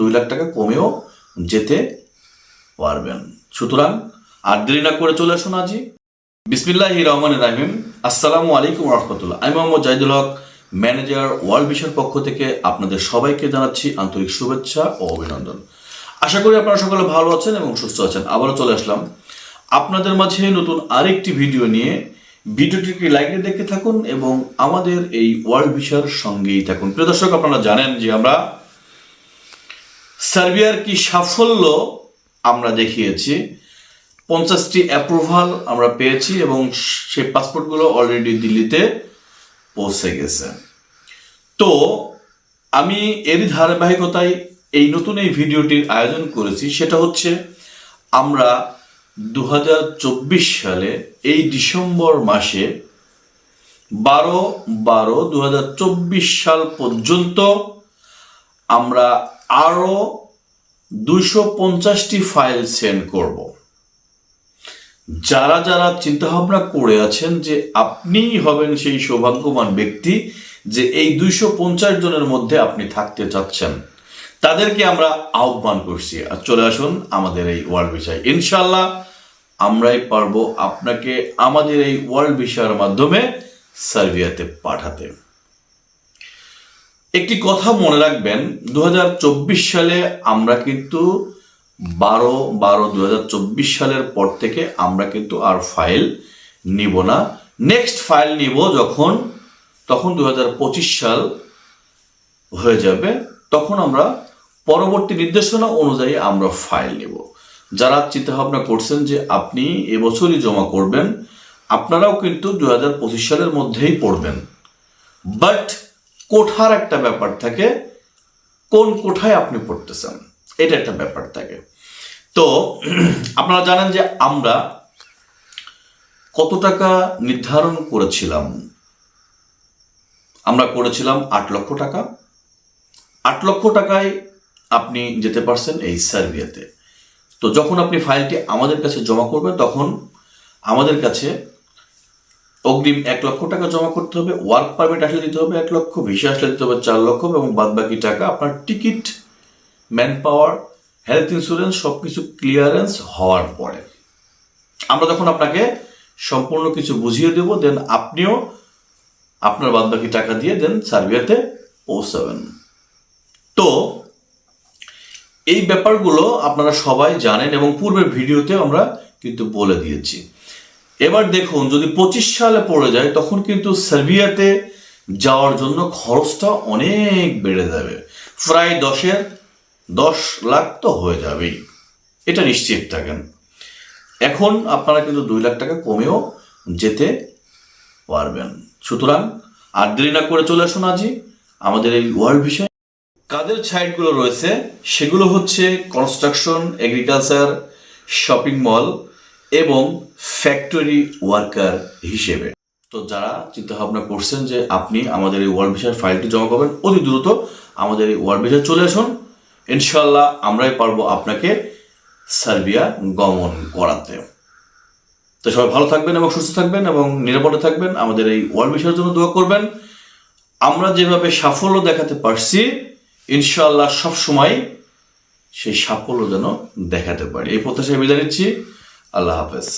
দুই লাখ টাকা কমেও যেতে পারবেন। সুতরাং আর দেরি না করে চলে আসুন আজই বিসমিল্লাহ রহমান রাহিম। আসসালামু আলাইকুম রহমতুল্লাহ। আমি Mohammad Zahidul Haque, manager World Vision পক্ষ থেকে আপনাদের সবাইকে জানাচ্ছি আন্তরিক শুভেচ্ছা ও অভিনন্দন। আশা করি আপনারা সকলে ভালো আছেন এবং সুস্থ আছেন। আবারও চলে আসলাম। আপনাদের মাঝে নতুন আরেকটি ভিডিও নিয়ে। ভিডিওটিকে লাইক দেখতে থাকুন এবং আমাদের এই ওয়ার্ল্ড ভিসার সঙ্গেই থাকুন। প্রিয় দর্শক, আপনারা জানেন যে আমরা সার্বিয়ার কি সাফল্য আমরা দেখিয়েছি? পঞ্চাশটি অ্যাপ্রুভাল আমরা পেয়েছি এবং সেই পাসপোর্টগুলো অলরেডি দিল্লিতে পৌঁছে গেছে। তো, আমি এরই ধারাবাহিকতায় এই নতুন এই ভিডিওটির আয়োজন করেছি, সেটা হচ্ছে আমরা দু হাজার চব্বিশ সালে এই ডিসেম্বর মাসে বারো বারো দু সাল পর্যন্ত আমরা আরও দুশো পঞ্চাশটি ফাইল সেন্ড করব। যারা যারা চিন্তাভাবনা করে আছেন যে আপনিই হবেন সেই সৌভাগ্যবান ব্যক্তি যে এই দুইশো পঞ্চাশ জনের মধ্যে আপনি থাকতে চাচ্ছেন, তাদেরকে আমরা আহ্বান করছি। আর চলে আসুন আমাদের এই ওয়ার্ল্ড বিষয় ইনশাল্লাহ আমরাই পারব আপনাকে আমাদের এই ওয়ার্ল্ড বিষয়ের মাধ্যমে সার্বিয়াতে পাঠাতে। একটি কথা মনে রাখবেন দু হাজার চব্বিশ সালে আমরা কিন্তু বারো বারো দু সালের পর থেকে আমরা কিন্তু আর ফাইল নিব না। নেক্সট ফাইল নিব যখন, তখন দু হাজার পঁচিশ সাল হয়ে যাবে, তখন আমরা পরবর্তী নির্দেশনা অনুযায়ী আমরা ফাইল নিব। যারা চিন্তাভাবনা করছেন যে আপনি এবছরই জমা করবেন, আপনারাও কিন্তু দু হাজার পঁচিশ সালের মধ্যেই পড়বেন। বাট কোঠার একটা ব্যাপার থাকে, কোন কোঠায় আপনি পড়তেছেন? এটা একটা ব্যাপার থাকে। তো, আপনারা জানেন যে আমরা কত টাকা নির্ধারণ করেছিলাম? আমরা করেছিলাম আট লক্ষ টাকা। আট লক্ষ টাকায় আপনি যেতে পারছেন এই সার্বিয়াতে। তো যখন আপনি ফাইলটি আমাদের কাছে জমা করবেন, তখন আমাদের কাছে অগ্রিম এক লক্ষ টাকা জমা করতে হবে ওয়ার্ক পারমিট আসলে দিতে হবে, এক লক্ষ ভিসা আসলে দিতে হবে, চার লক্ষ এবং বাদ বাকি টাকা। আপনার ticket manpower health insurance সব কিছু ক্লিয়ারেন্স হওয়ার পরে। আমরা তখন আপনাকে সম্পূর্ণ কিছু বুঝিয়ে দেব দেন আপনিও আপনার বাদ বাকি টাকা দিয়ে দেন সার্বিয়াতে পৌঁছাবেন। তো, এই ব্যাপারগুলো আপনারা সবাই জানেন এবং পূর্বের ভিডিওতে আমরা কিন্তু বলে দিয়েছি। এবার দেখুন, যদি পঁচিশ সালে পড়ে যায়, তখন কিন্তু সার্বিয়াতে যাওয়ার জন্য খরচটা অনেক বেড়ে যাবে। প্রায় দশের দশ লাখ তো হয়ে যাবেই। এটা নিশ্চিত থাকেন। এখন আপনারা কিন্তু দুই লাখ টাকা কমেও যেতে পারবেন। সুতরাং আর দেরি না করে চলে আসুন আজই আমাদের এই ওয়ার্ল্ড বিষয় কাদের সাইটগুলো রয়েছে, সেগুলো হচ্ছে কনস্ট্রাকশন, এগ্রিকালচার, শপিং মল এবং ফ্যাক্টরি ওয়ার্কার হিসেবে। তো যারা চিন্তা ভাবনা করছেন যে আপনি আমাদের এই ওয়ার্ল্ড ভিসার ফাইলটি জমা করবেন, অতি দ্রুত আমাদের এই ওয়ার্ল্ড ভিসায় চলে আসুন। ইনশাল্লাহ আমরাই পারব আপনাকে সার্বিয়া গমন করাতে। তো সবাই ভালো থাকবেন এবং সুস্থ থাকবেন এবং নিরাপদে থাকবেন। আমাদের এই ওয়ার্ল্ড ভিসার জন্য দোয়া করবেন। আমরা যেভাবে সাফল্য দেখাতে পারছি ইনশাল্লাহ সব সময় সেই সাফল্য যেন দেখাতে পারি। এই প্রত্যাশায় বিদায় নিচ্ছি। আল্লাহ হাফেজ।